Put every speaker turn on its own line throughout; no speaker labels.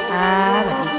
นะคะสวัสดี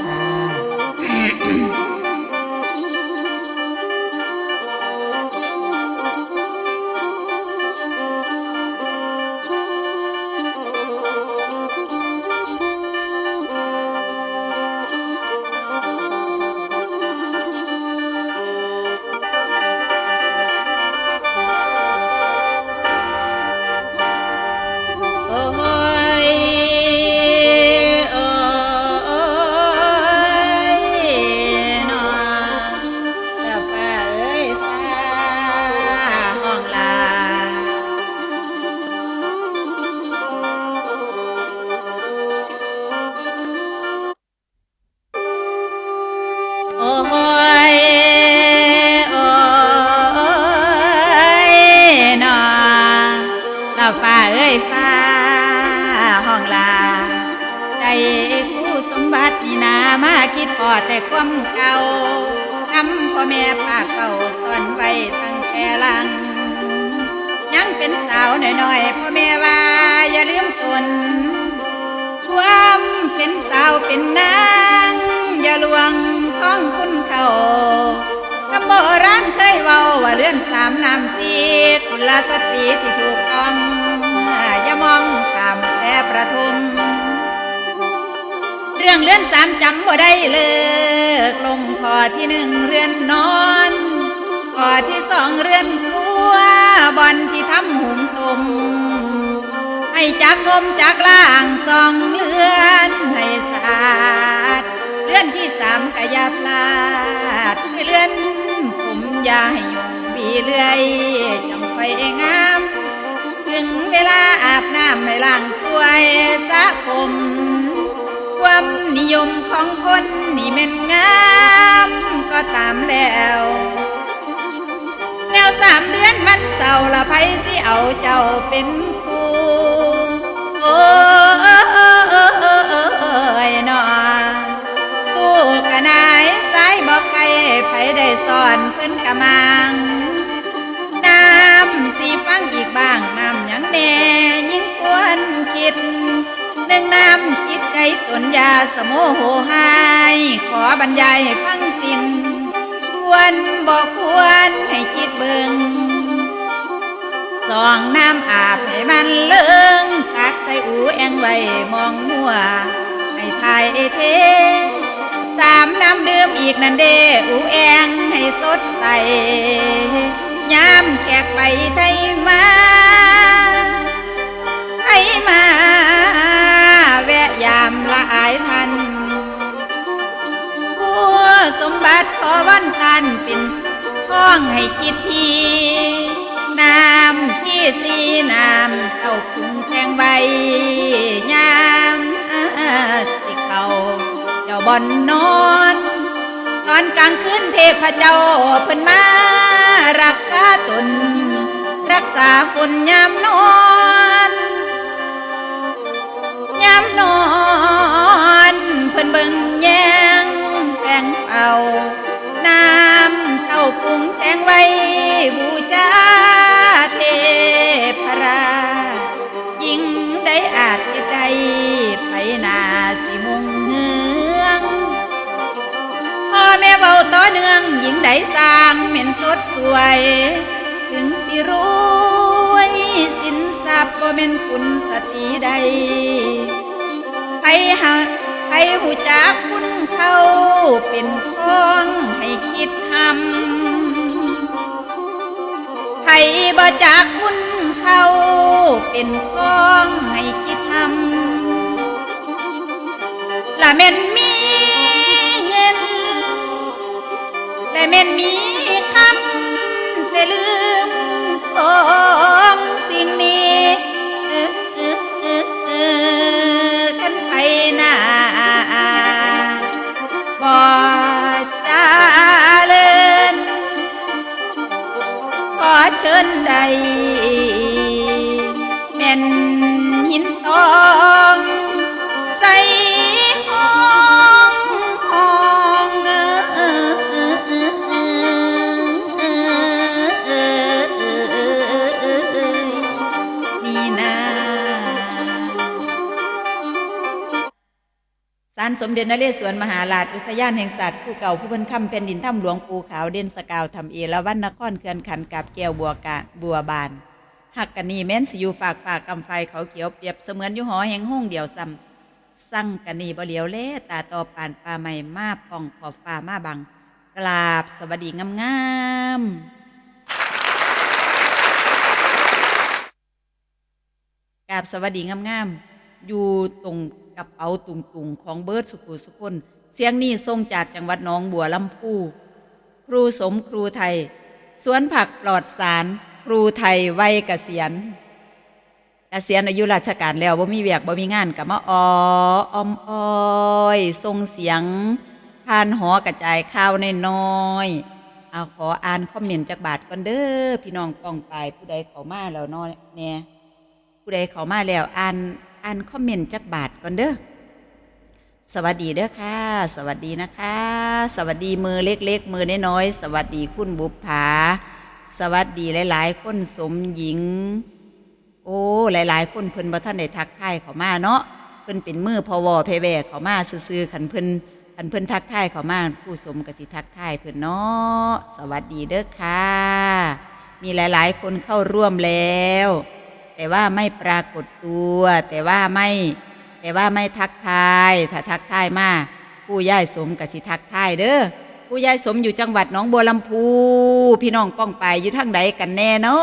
คิดพอแต่ความเก่านำพ่อแม่พาเก่าสอนไว้ตั้งแต่ลัง ยังเป็นสาวหน่อยๆพ่อแม่ว่าอย่าลืมตนความเป็นสาวเป็นนาง อย่าลวงท้องคุณเขาคำโบราณเคยเว้าว่าเลื่อนสามนามสีกุณลสตรีที่ถูกต้องอย่ามองข้ามแต่ประทุม เรื่องเรือนสามจำบ่ได้เลิกลงพอที่หนึ่งเรือนนอนพอที่สองเรือนครัวบอนที่ทำหุงต้มให้จักงมจักล่างสองเรือนให้สะอาดเรือนที่สามกะยาพลาดเรือนผมอยาให้ยุ่งบีเรื่อยจำไฟงาม ถึงเวลาอาบน้ำให้ล้างสวยสะผม ความนิยมของคนนี่แม่นงามก็ตามแล้วแนวสามเดือนมันเศร้าละไพสิเอาเจ้าเป็นครูโอ้ยนอสู้กะนายสายบอกใครไผได้สอนเพิ่นกะมังน้ำสีฟังอีกบ้างน้ำยังแน่ยิ่งควรคิด หนึ่งน้ำจิตใจตนยาสมโหหาย ขอบรรยายให้ฟังสินควรบอกควรให้คิดเบิงสองน้ำอาบให้มันเลิงตักใส่อูแองไว้มองมัวให้ทายเอทสามน้ำดื่มอีกนั่นเดอูแองให้สดใสยามแขกไปไทยมา มา แวะยามละอายทันผู้สมบัติขอวันตันเป็นท้องให้คิดทีน้ำที่สีน้ำเต้าคุงแทงใบยามที่เขาเจ้าบอนนอน ตอนกลางคืนเทพเจ้าเพิ่นมารักษาตน รักษาคนยามนอน ยามนอนเพิ่นเบิ่งแยงแฝงเป่าน้ำเต้าปุงแตงไว้บูชาเทพรา ยิ่งได้อาจเฮ็ดได้ไปนาสิมุงเฮืองพ่อแม่เบาต่อเนื่องหญิงใดสร้างเหม็นสดสวย ถึงสิรวยสิน ทรัพย์บ่แม่นคุณสติใดไปหักไปหูจักคุณเขาเป็นของให้คิดทำไผบ่จากคุณเขาเป็นของให้คิดทำละแม่นมีเงินและแม่นมีคำแต่ลืม ของสิ่งนี้กันไปหน้า สมเด็จนเรศวรมหาราชอุทยานแห่งสัตว์ผู้เก่าผู้เพิ่นคำเป็นดินถ้ำหลวงปูขาวเด่นสกาวทำเอราวันนครเขื่อนขันกับแก้วบัวกาบัวบานหักกันนีแม้นสิอยู่ฝากฝากกำไฟเขาเขียวเปรียบเสมือนอยู่หอแห่งห้องเดียวซ้ำสั่งกันนีบ่เหลียวเล่ตาต่อปานปลาใหม่มาป่องขอบฟ้ามาบัง กราบสวัสดีงามๆกราบสวัสดีงามๆ อยู่ตรง ระเป๋าตุงตุงๆของเบิร์ดสุขุสุคนเสียงนี้ทรงจากจังหวัดหนองบัวลำพูครูสมครูไทย สวนผักปลอดสาร ครูไทยวัยเกษียณเกษียณอายุราชการแล้วบ่มีเวียกบ่มีงานก็มาออออมอ้อยทรงเสียงผ่านหอกระจายข่าวน้อยเอาขออ่านคอมเมนต์จากบาทก่อนเด้อพี่น้องป้องไปายผู้ใดเขามาแล้วเนาะแน่ผู้ใดเขามาแล้วอ่าน อ่านคอมเมนต์จากบาทก่อนเด้อสวัสดีเด้อค่ะ สวัสดีนะคะ สวัสดีมือเล็กๆ มือน้อยๆสวัสดีคุณบุปผาสวัสดีหลายๆ คนสมหญิง โอ้หลายๆ คนเพิ่นบ่ท่านได้ทักทายเขามาเนาะเพิ่นเป็นมือพอวอเพแวเขามาซื่อๆขันเพิ่นขันเพิ่นทักทายเขามาผู้สมกสิทักทายเพิ่นเนาะสวัสดีเด้อค่ะ มีหลายๆ คนเข้าร่วมแล้ว แต่ว่าไม่ปรากฏตัว แต่ว่าไม่แต่ว่าไม่ทักทายถ้าทักทายมาผู้ย่ายสมกสิทักทายเด้อผู้ย่ายสมอยู่จังหวัดหนองบัวลำพู พี่น้องป้องไปอยู่ทางใดกันแน่เนา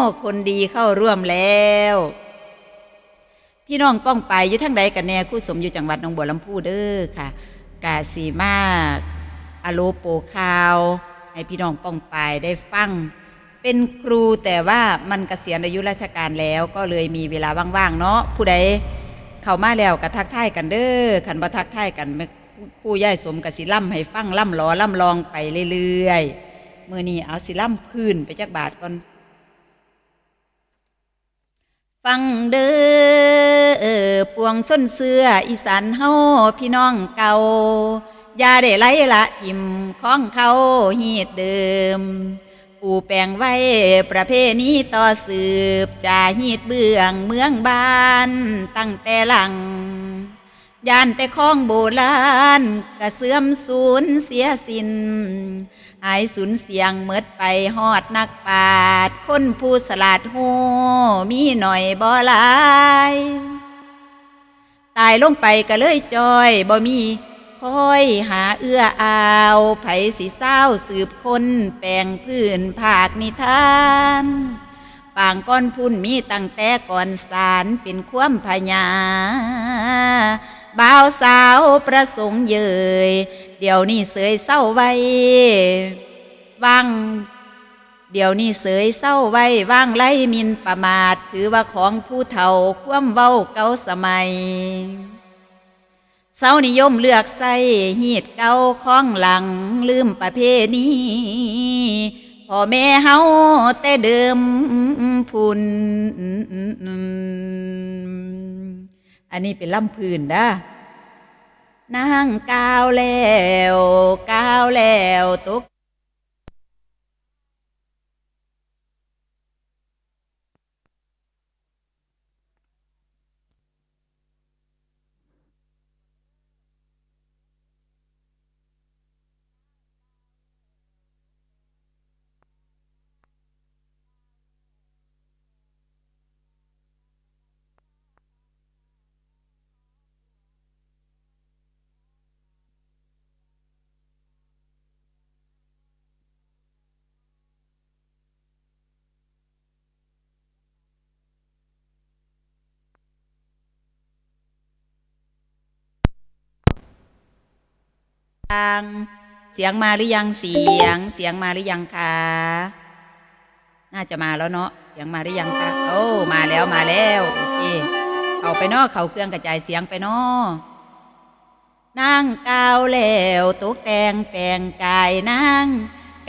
ะคนดีเข้าร่วมแล้ว พี่น้องป้องไปอยู่ทางใดกันแน่คู่สมอยู่จังหวัดหนองบัวลำพูเด้อค่ะ กาสีมาอโลโปคาว ให้พี่น้องป้องไปได้ฟัง เป็นครูแต่ว่ามันเกษียณอายุราชการแล้วก็เลยมีเวลาว่างๆเนาะผู้ใดเข้ามาแล้วก็ทักทายกันเด้อขันบ่ทักทายกันคู่ย่ายสมกับสิล่ำให้ฟังล่ำล้อล่ำลองไปเรื่อยๆมื่อนี้เอาสิล่ำพื้นไปจักบาทก่อน ฟังเด้อพวงส้นเสื้ออีสานเฮาพี่น้องเก่าอย่าได้ไล่ละทิมของเขาฮีดเดิม ปูแปลงไว้ประเพณีต่อสืบจาฮีดเบื้องเมืองบ้านตั้งแต่หลังยานแต่ข้องโบราณกระเสื่อมสูญเสียสินหายสูญเสียงเมดไปหอดนักปาด คนผู้สลาดหูมีหน่อยบ่หลาย ตายลงไปก็เลยจอยบ่มี คอยหาเอื้ออาวไผสิเศร้าสืบคนแปลงพื้นภาคนิทานปางก้อนพุ่นมีตั้งแต่ก่อนสารเป็นความพญาบ่าวสาวประสงค์เยย เดี๋ยวนี้เสยเศร้าไว้วังเดี๋ยวนี้เสยเศร้าไว้ว่างไล่มินประมาท ถือว่าของผู้เฒ่าความเว้าเก่าสมัย เศร้านิยมเลือกใส่หีดเก่าข้องหลังลืมประเพณีพ่อแม่เฮาแต่เดิมพุนอันนี้เป็นล่ำพื้นด้านางก้าวแล้วก้าวแล้วตก ยังเสียงมาหรือยังเสียง เสียงมาหรือยังคะน่าจะมาแล้วเนาะเสียงมาหรือยังคะโอ้มาแล้วมาแล้วโอเคเขาไปเนาะเขาเครื่องกระจายเสียงไปเนาะนั่งก้าวแล้วตกแต่งแปลงกายนั่ง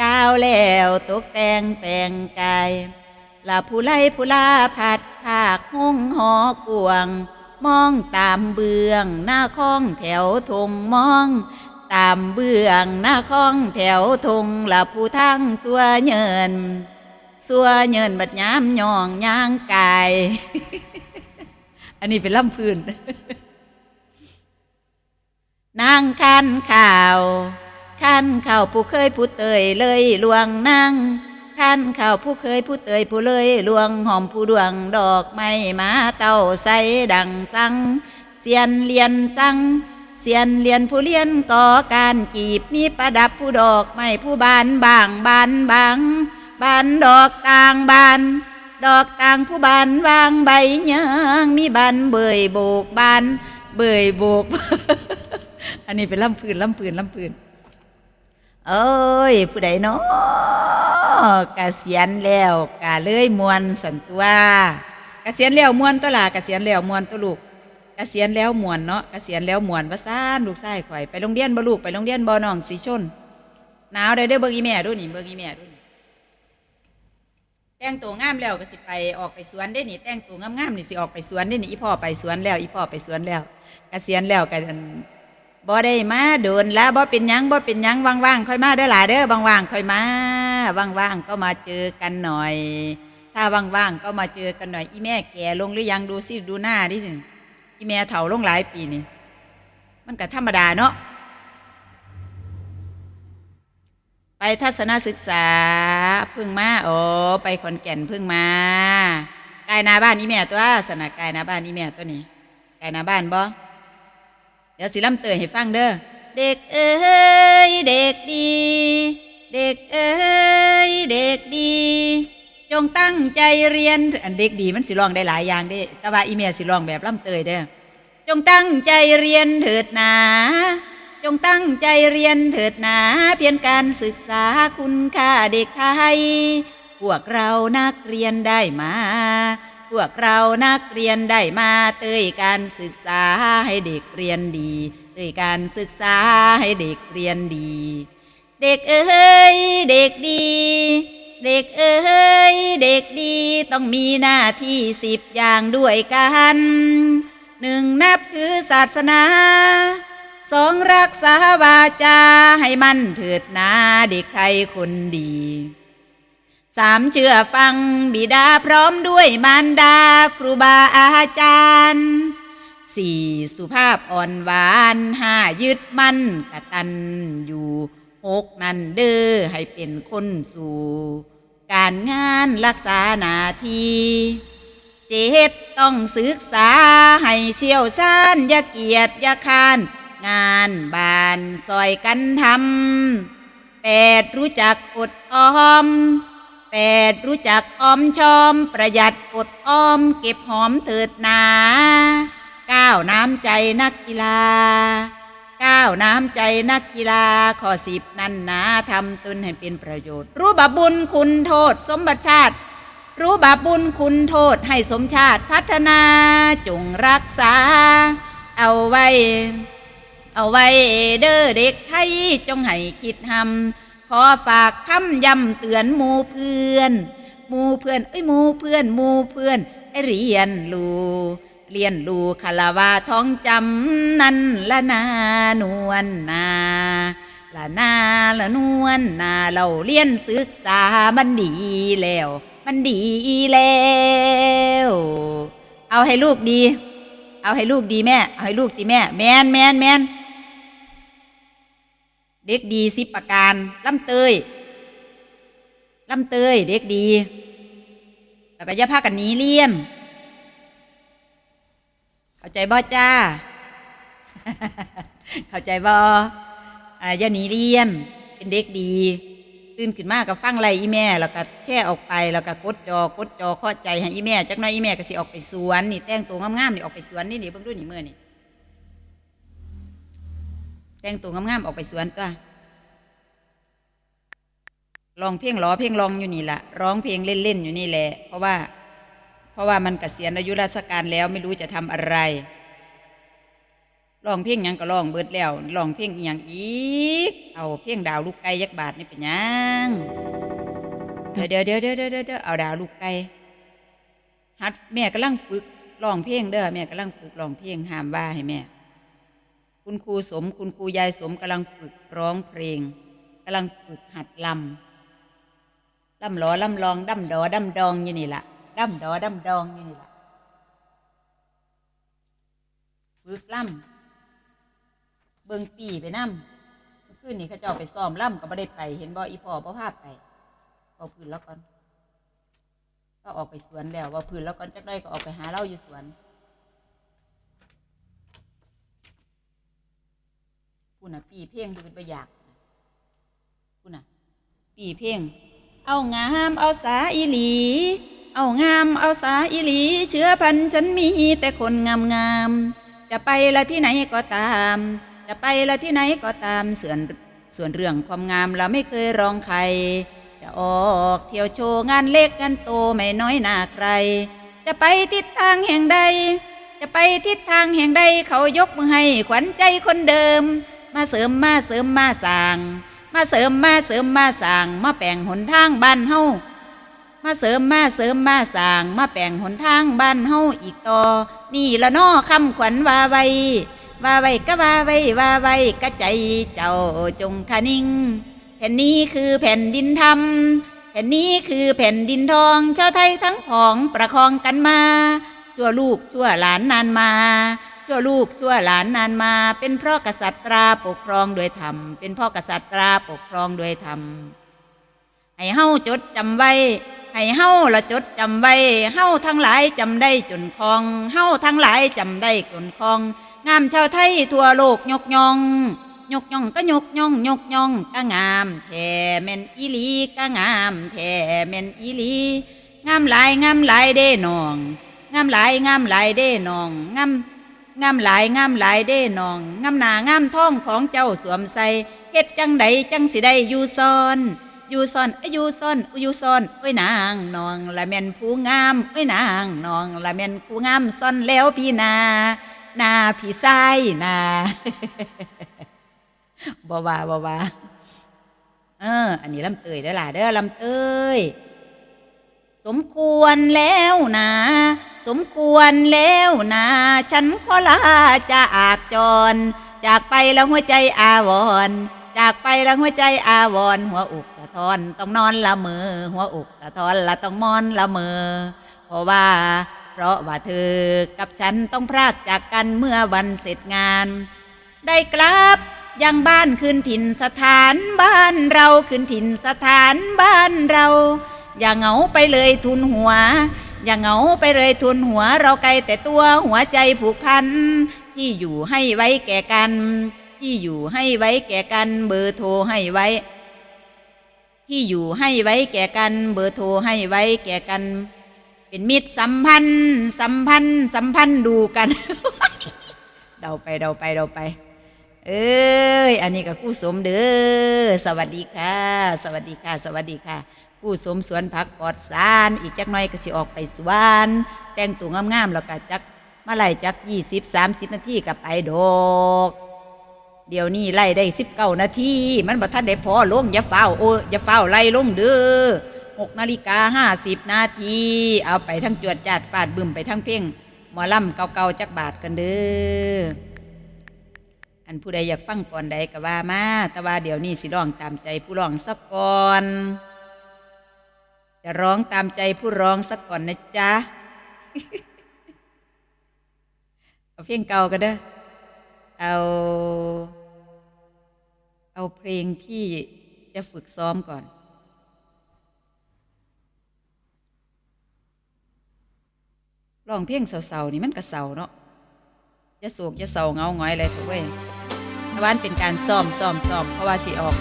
ก้าวแล้วตกแต่งแปลงกายลาผู้ไล่ผู้ลาผัดผากห้องหอกวง มองตามเบื้องหน้าข้องแถวทงมอง ตามเบื้องหน้าข้องแถวทงละผู้ทั้งสัวเยินสัวเยินบัดย้ำย่องย่างกาย อันนี้เป็นล่ำพื้นนางคันข่าวคันข่าวผู้เคยผู้เตยเลยลวงนางคันข่าวผู้เคยผู้เตยผู้เลยลวงหอมผู้ดวงดอกไม้มาเต้าใสดังสังเสียนเลียนสัง เสียนเลียนผู้เลียนก่อการกีบมีประดับผู้ดอกไม้ผู้บานบางบานบางบานดอกต่างบาน ดอกต่างผู้บานวางใบยางมีบานเบยโบกบาน เบยโบก อันนี้เป็นลำปืนลำปืนลำปืนเอ้ยผู้ใดเนาะกะเสียนแล้วกะเลยมวนสันตัวกะเสียนแล้วมวนตัวล่ะกะเสียนแล้วมวนตัวลูก กกษียณแล้วมวนเนาะเกษียณแล้วมวนว่าซ่านลูกชายข่อยไปโรงเรียนบ่ลูกไปโรงเรียนบ่น้องสีชนหนาวได้เด้อเบิ่งอีแม่ดูนี่เบิ่งอีแม่ดูนี่แต่งตัวงามแล้วก็สิไปออกไปสวนได้นี่ แต่งตัวงามๆนี่สิออกไปสวนได้นี่อีพ่อไปสวนแล้วอีพ่อไปสวนแล้วเกษียณแล้วก็อันบ่ได้มาโดนแล้วบ่เป็นยังบ่เป็นยังว่างๆค่อยมาเด้อหล่ะเด้อว่างๆค่อยมาว่างๆก็มาเจอกันหน่อย ถ้าว่างๆก็มาเจอกันหน่อยอีแม่แก่ลงหรือยังดูสิดูหน้าดิสิ อีแม่เฒ่าลงหลายปีนี่ มันก็ธรรมดาเนาะไปทัศนศึกษาพึ่งมาโอ้ไปขอนแก่นพึ่งมากลหนาบ้านอีแม่ตัวสนะกลหนาบ้านอีแม่ตัวนี้กลหนาบ้านบ่เดี๋ยวสิล่ำเตยให้ฟังเด้อเด็กเอ้ยเด็กดี เด็กเอ้ยเด็กดี จงตั้งใจเรียน อันเด็กดีมันสิร้องได้หลายอย่างเด้แต่ว่าอีเมียสิร้องแบบล่ำเตยเด้อจงตั้งใจเรียนเถิดหนา จงตั้งใจเรียนเถิดหนา เพียงการศึกษาคุณค่าเด็กไทย พวกเรานักเรียนได้มา พวกเรานักเรียนได้มาเตยการศึกษาให้เด็กเรียนดี เตยการศึกษาให้เด็กเรียนดี เด็กเอ้ยเด็กดี เด็กเอ้ยเด็กดีต้องมีหน้าที่สิบอย่างด้วยกันหนึ่งนับถือศาสนาสองรักษาวาจาให้มันเถิดนาเด็กไทยคนดีสามเชื่อฟังบิดาพร้อมด้วยมารดาครูบาอาจารย์สี่สุภาพอ่อนหวานห้ายึดมั่นกตันอยู่ หกนั่นเด้อให้เป็นคนสู่ การงานรักษาหน้าที่เจ็ดต้องศึกษาให้เชี่ยวชาญอย่าเกียจอย่าคาน งานบานซอยกันทำแปดรู้จักอดออมแปดรู้จักออมชอม ประหยัดอดออม เก็บหอมเถิดหนาก้าวน้ำใจนักกีฬา ก้าวน้ำใจนักกีฬาข้อสิบนั่นนาทำตนให้เป็นประโยชน์ รู้บาบุญคุณโทษ สมบัติชาติ รู้บาบุญคุณโทษให้สมชาติพัฒนาจงรักษา เอาไว้ เอาไว้เด้อเด็กไทยจงให้คิดทำขอฝากคำย้ำเตือนหมู่เพื่อนหมู่เพื่อนเอ้ยหมู่เพื่อนหมู่เพื่อนเรียนรู้ เรียนรู้คาราวาท้องจำนั่นละนานวลนาละนาละนวลนาเราเรียนศึกษามันดีแล้ว มันดีแล้ว เอาให้ลูกดี เอาให้ลูกดีแม่ เอาให้ลูกดีแม่ แมนแมนแมนเด็กดีสิบประการล่ำเตยล่ำเตยเด็กดี แล้วก็อย่าพากันนี้เรียน เข้าใจบ่จ้า เข้าใจบ่อ่าอย่าหนีเรียน เป็นเด็กดี ตื่นขึ้นมาก็ฟังไรอีแม่ แล้วก็แช่ออกไป แล้วก็กดจอกดจอเข้อใจให้อีแม่ จักหน้อยอีแม่ก็สิออกไปสวน นี่แต่งตัวงามๆนี่ออกไปสวนนี่นี่เบิ่งดูนี่เมื่อนี่แต่งตัวงามๆออกไปสวนตัวร้องเพลงล้อเพลงร้องอยู่นี่แหละร้องเพลงเล่นๆอยู่นี่แหละ เพราะว่า ราะว่ามันเกษียณอายุราชการแล้วไม่รู้จะทำอะไรร้องเพลงยังก็ร้องเบิดแล้วร้องเพลงอหยังอีก เอาเพลงดาวลูกไก่ยักบาทนี่เป็นยังเดี๋ยวเดี๋ยวเดี๋ยวเดี๋ยวเดี๋ยวเอาดาวลูกไก่ฮัดแม่กำลังฝึกร้องเพลงเด้อแม่กำลังฝึกร้องเพลงห้ามว่าให้แม่ คุณครูสม คุณครูยายสมกำลังฝึกร้องเพลงกำลังฝึกหัดลำลำหลอลำลองดำดอดำดองอยู่นี่ล่ะ ดำดอดำดองอยู่นี่ล่ะฝึกล่ำเบิ่งปีไปนำเมื่อคืนนี่เขาเจ้าไปซ้อมล่ำก็ไม่ได้ไป เห็นบ่อีพ่อพ่ภาพไปเอาพื้นแล้วก่อนก็ออกไปสวนแล้วว่าพื้นแล้วก่อนจักได้ก็ออกไปหาเล้าอยู่สวนพูน่ะ ปีเพ่งดูเป็นประหยักพูน่ะ ปีเพ่ง เอางามเอาสาอีหลี เอางามเอาสาอีหลี เชื้อพันฉันมีแต่คนงามงามจะไปละที่ไหนก็ตาม จะไปละที่ไหนก็ตามส่วนส่วนเรื่องความงามเราไม่เคยรองใคร จะออกเที่ยวโชว์งานเล็กงานโตไม่น้อยหน้าใคร จะไปทิศทางแห่งใด จะไปทิศทางแห่งใดเขายกมือให้ขวัญใจคนเดิม มาเสริมมาเสริมมาสาง มาเสริมมาเสริมมาสาง มาแปลงหนทางบ้านเฮา มาเสริมมาเสริมมาสร้างมาแปลงหนทางบ้านเฮาอีกต่อ นี่ละน้อคำขวัญว่าไว้ว่าไว้ก็ว่าไว้ว่าไว้ก็ใจเจ้าจงคนิ่ง แผ่นนี้คือแผ่นดินธรรมแผ่นนี้คือแผ่นดินทองชาวไทยทั้งผองประคองกันมา ชั่วลูกชั่วหลานนานมา ชั่วลูกชั่วหลานนานมา เป็นเพราะกษัตริย์ตราปกครองโดยธรรม เป็นเพราะกษัตริย์ตราปกครองโดยธรรมให้เฮาจดจำไว้ ให้เฮาละจดจำไว้เฮาทั้งหลายจำได้จนคลองเฮาทั้งหลายจำได้จนคลองงามชาวไทยทั่วโลกยกย่อง ยกย่องก็ยกย่อง ยกย่องก็งามแท่แม่นอีหลีก็งามแท่แม่นอีหลี งามหลายงามหลายเด้นอง งามหลายงามหลายเด้นองงามงามหลายงามหลายเด้นองงามหนางามท้องของเจ้าสวมใส่เฮ็ดจังใดจังสิได้อยู่ซ้อน อยู่ซ่อนอยู่ซ่อนอยู่ซ่อนเอ้ยนางนองละแม่นผู้งามเอ้ยนางนองละแม่นผู้งามซ่อนแล้วพี่นานาพี่ชายนาบ่ว่าบ่ว่าเออ อันนี้ลำเตยเด้ล่ะเด้อลำเตยสมควรแล้วนะ สมควรแล้วนะ ฉันขอลาจะอากจร จากไปแล้วหัวใจอาวร์จากไปแล้วหัวใจอาวร์หัวอกส ทอนต้องนอนละเมอหัวอกสะท้อนละต้องมอนละเมอเพราะว่า เพราะว่าเธอกับฉันต้องพรากจากกันเมื่อวันเสร็จงาน ได้กลับยังบ้านคืนถิ่นสถานบ้านเราคืนถิ่นสถานบ้านเรา อย่าเหงาไปเลยทุนหัว อย่าเหงาไปเลยทุนหัวเราไกลแต่ตัวหัวใจผูกพัน ที่อยู่ให้ไว้แก่กัน ที่อยู่ให้ไว้แก่กันเบอร์โทรให้ไว้ ที่อยู่ให้ไว้แก่กัน เบอร์โทรให้ไว้แก่กัน เป็นมิตรสัมพันธ์ สัมพันธ์ สัมพันธ์ดูกัน เดาไปเดาไปเดาไป เอ้ยอันนี้ก็กู้สมเด้อสวัสดีค่ะ สวัสดีค่ะ สวัสดีค่ะกู้สมสวนผักปอดสารอีกจักหน่อยก็สิออกไปสวนแต่งตัวงามๆแล้วก็จักมาไล่จักยี่สิบสามสิบนาทีกับไปดอก เดี๋ยวนี้ไล่ได้สิบเก้านาทีมันบ่ทันได้พอลงอย่าเฝ้าโอ้อย่าเฝ้าไล่ลงเด้อหกนาฬิกาห้าสิบนาทีเอาไปทั้งจวดจาดฟาดบึมไปทั้งเพ่งหมอลำเก่าๆจักบาทกันเด้ออันผู้ใดอยากฟังก่อนใดก็ว่ามาแต่ว่าเดี๋ยวนี้สิร้องตามใจผู้ร้องสักก่อน จะร้องตามใจผู้ร้องสักก่อนนะจ๊ะเอาเพลงเก่ากันเด้อเอา เอาเพลงที่จะฝึกซ้อมก่อน ร้องเพลงเศร้าๆนี่มันก็เศร้าเนาะจะโศกจะเศร้าเงาหงอยอะไรตัวเว้ยตะวันเป็นการซ่อมซ่อมซ่อมเพราะว่าสิออก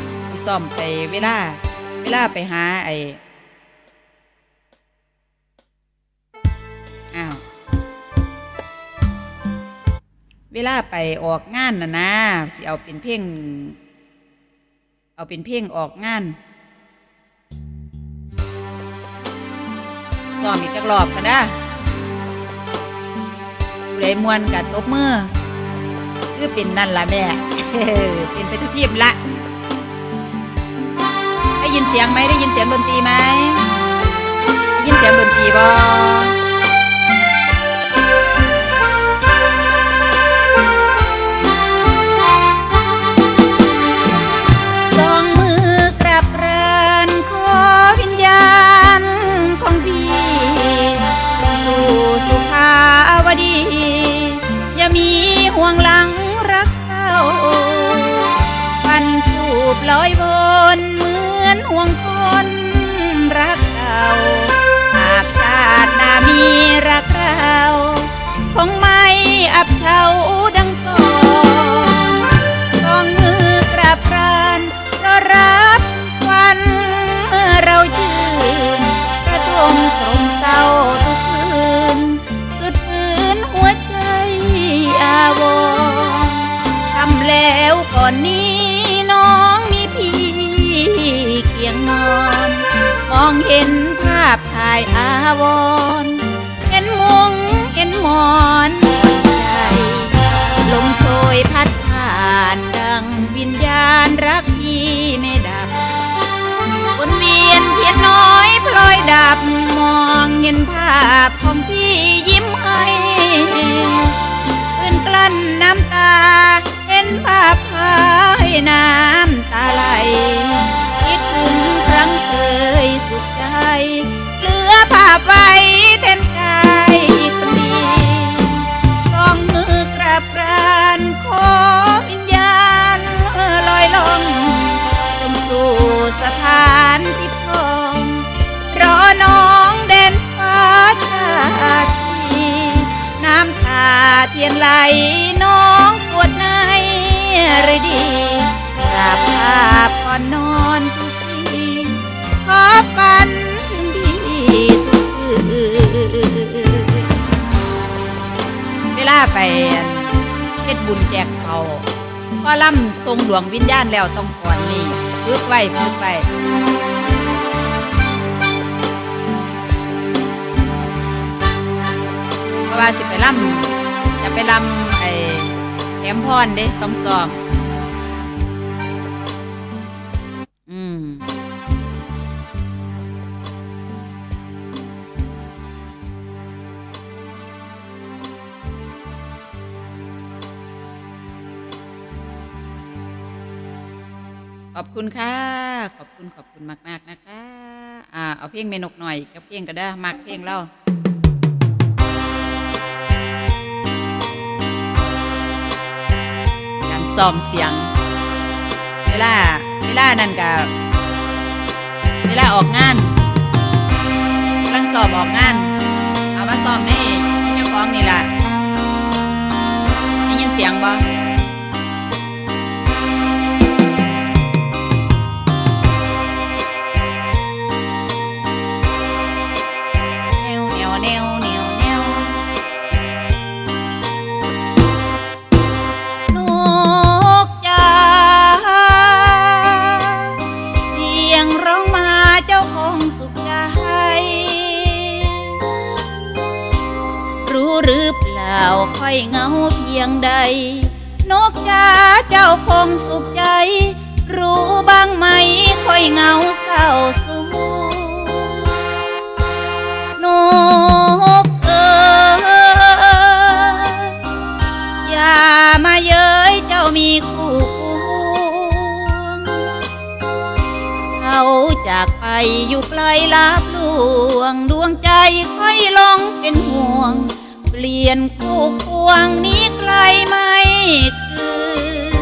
ซ่อมไปเวลา เวลาไปหาไอ้อ้าวเวลาไปออกงานนะนะสิเอาเป็นเพลง เอาเป็นเพลงออกงานซ่อมอีกจักรอบกันนะผู้ใดมวนกับตบมือ คือเป็นนั่นล่ะแม่ เป็นไปทุกทีมละได้ยินเสียงไหมได้ยินเสียงดนตรีไหมได้ยินเสียงดนตรีบ่ วรเอ็นมุงเอ็นมอนใจลมโชยพัดผ่านดังวิญญาณรักพี่ไม่ดับบนเวียนเทียนน้อยพลอยดับมองเห็นภาพของพี่ยิ้มให้เอื้นกลั้นน้ำตาเห็นภาพภายนา นไหลน้องปวดในเลยดีกราบภาพก่อนนอนทุกทีขอฝันถึงพี่ทุกคืนเวลาไปเฮ็ดบุญแจกเขาพอล่ำทรงหลวงวิญญาณแล้วต้องก่อนนี่ฝึกไว้ฝึกไว้เพราะว่าสิไปล่ำ จะไปลำไอ้แถมพรเด้ต้องซ้อมอืมขอบคุณค่ะ ขอบคุณขอบคุณมากมากๆนะคะ อ่า เอาเพลงเมนกหน่อยกับเพลงก็ได้มักเพลงเรา ซ้อมเสียง เวลาเวลานั่นกับเวลาออกงานกำลังสอบออกงาน เอามาซ้อมนี่เจ้าของนี่ล่ะได้ยินเสียงบ่ งใด นกจ๋าเจ้าคงสุขใจ รู้บ้างไหมค่อยเงาเศร้าสูนกเอ๋ยอย่ามาเย้ยเจ้ามีคู่ควงเขาจากไปอยู่ไกลลับลวงดวงใจค่อยลงเป็นห่วง เปลี่ยนคู่ควงนี้ ไกลไม่คืน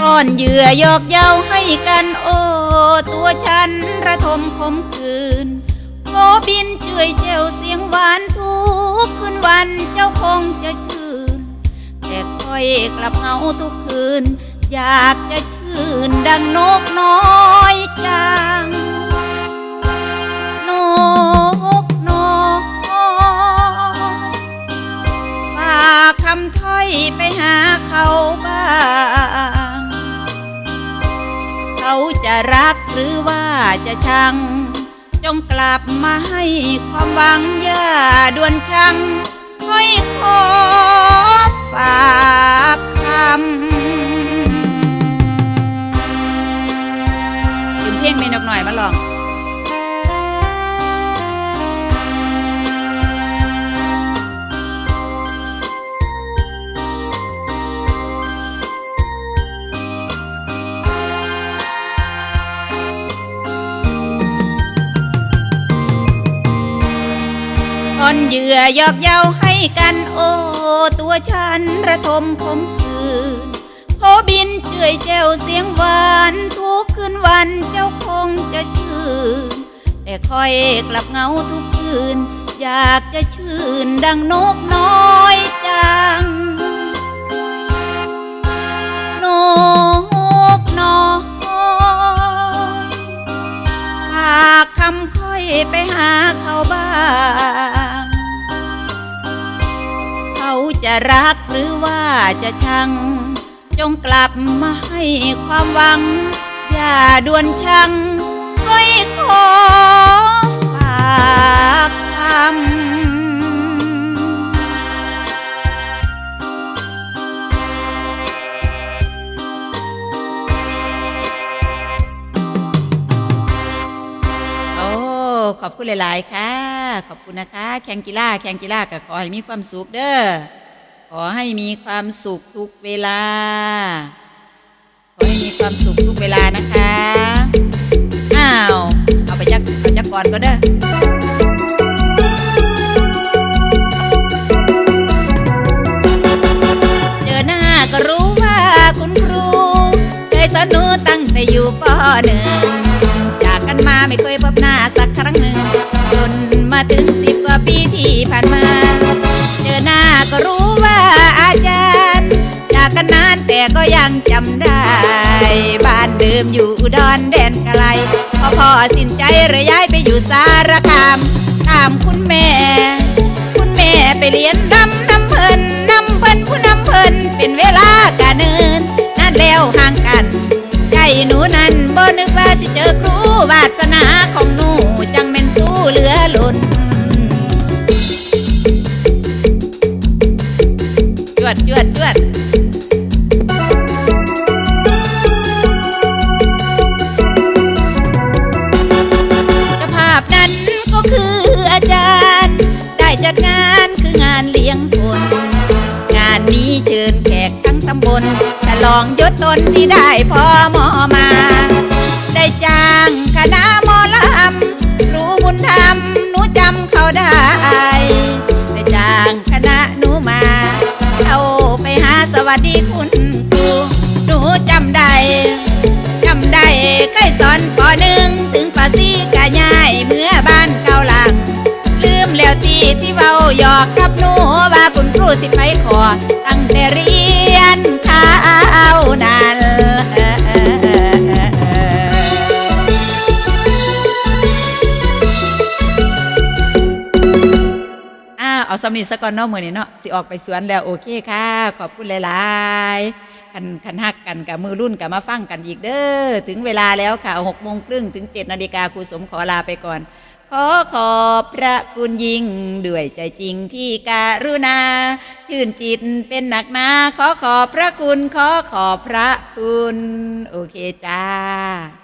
ก้อนเหยื่อหยอกเย้าให้กันโอ้ตัวฉันระทมคมคืนโอบินเจือยเจ้าเสียงหวานทุกคืนวันเจ้าคงจะชื่น แต่ค่อยกลับเงาทุกคืน อยากจะชื่นดังนกน้อยจังนกน้ ไปหาเขาบ้าง เขาจะรักหรือว่าจะชัง จงกลับมาให้ความหวังอย่าด่วนชังค่อยขอฝากคำยืมเพลงเมนกหน่อยมาลอง เหยื่อหยอกเย้าให้กันโอ้ตัวฉันระทมคมคืนโอบินเจือยแจวเสียงหวานทุกคืนวันเจ้าคงจะชื่นแต่คอยกลับเงาทุกคืน อยากจะชื่นดังนกน้อยจังนกน้อยหากคำค่อยไปหาเขาบ้าง เขาจะรักหรือว่าจะชัง จงกลับมาให้ความหวัง อย่าด่วนชังค่อยขอ คุณหลาย ๆ ค่ะ ขอบคุณนะคะ แข่งกีฬาแข่งกีฬาก็ขอให้มีความสุขเด้อ ขอให้มีความสุขทุกเวลา ขอให้มีความสุขทุกเวลานะคะ อ้าว เอาไปจักเอาจักก่อนก็เด้อเจอหน้าก็รู้ว่าคุณครู เคยสอนหนูตั้งแต่อยู่ปหนึ่ง มาไม่เคยพบหน้าสักครั้งหนึ่งจนมาถึงสิบกว่าปีที่ผ่านมา เจอหน้าก็รู้ว่าอาจารย์ จากกันนานแต่ก็ยังจำได้ บ้านเดิมอยู่อุดรแดนไกลพอพ่อสิ้นใจระย้ายไปอยู่สารคาม ตามคุณแม่ คุณแม่ไปเรียนดำน้ำเพิ่นน้ำเพิ่นผู้นำเพิ่นเป็นเวลากะเนินนั่นแล้วห่างกัน ใจหนูนั้นบ่นึกว่าสิเจอครูวาสนาของหนูจังเป็นสู้เหลือล้นจวดจวดจวดเจ้าภาพนั้นก็คืออาจารย์ได้จัดงานคืองานเลี้ยงคนงานนี้เชิญแขกทั้งตำบล ลองยศตนที่ได้พอมอมา ได้จ้างคณะมอลำรู้บุญธรรมหนูจำเขาได้ ได้จ้างคณะหนูมาเข้าไปหาสวัสดีคุณครูหนูจำได้จำได้เคยสอนปอหนึ่งถึงปาซีกะย่ายเมื่อบ้านเก่าหลัง ลืมแล้วที่ที่เว้าหยอกกับหนูว่าคุณครูสิไปขอตั้งแต่รี สำนีสะก่อนเนาะมือนี่เนาะสิออกไปสวนแล้วโอเคค่ะ ขอบคุณหลายๆคันคันหักกันกับมือรุ่นกับมาฟังกันอีกเด้อถึงเวลาแล้วค่ะหกโมงครึ่งถึงเจ็ดนาฬิกาครูสมขอลาไปก่อน ขอขอบพระคุณยิ่งด้วยใจจริงที่การุณา ชื่นจิตเป็นหนักหนาขอขอบพระคุณขอขอบพระคุณ โอเคจ้า